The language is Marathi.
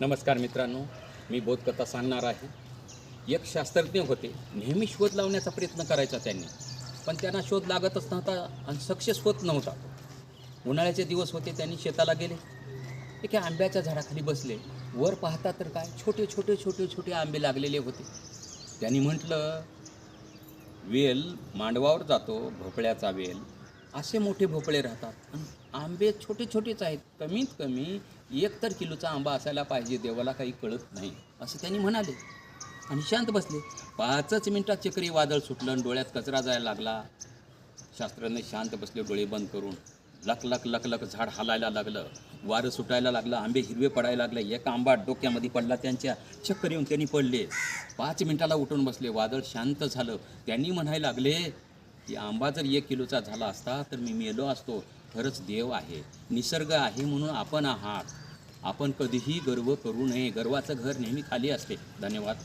नमस्कार मित्रांनो मी बोधकथा सांगणार आहे. एक शास्त्रज्ञ होते. नेहमी शोध लावण्याचा प्रयत्न करायचा त्यांनी. पण त्यांना शोध लागतच नव्हता आणि सक्सेस होत नव्हता. उन्हाळ्याचे दिवस होते त्यांनी शेताला गेले. एका आंब्याच्या झाडाखाली बसले. वर पाहता तर काय छोटे छोटे छोटे छोटे आंबे लागलेले होते. त्यांनी म्हटलं वेल मांडवावर जातो भोपळ्याचा वेल. असे मोठे भोपळे राहतात. आणि आंबे छोटे छोटेच आहेत. कमीत कमी एक तर किलोचा आंबा असायला पाहिजे देवाला काही कळत नाही असं त्यांनी म्हणाले. आणि शांत बसले. पाचच मिनिटात चक्री वादळ सुटलं आणि डोळ्यात कचरा जायला लागला. शास्त्रज्ञ शांत बसले डोळे बंद करून. लक लक लक लक झाड हालायला लागलं. वारं सुटायला लागलं. आंबे हिरवे पडायला लागले. एक आंबा डोक्यामध्ये पडला. त्यांच्या चक्कर येऊन त्यांनी पडले. पाच मिनिटाला उठून बसले. वादळ शांत झालं. त्यांनी म्हणायला लागले की आंबा जर एक किलोचा झाला असता तर मी मेलो असतो. खरंच देव आहे. निसर्ग आहे म्हणून आपण आहात. आपण कधीही गर्व करू नये. गर्वाचं घर नेहमी खाली असते. धन्यवाद.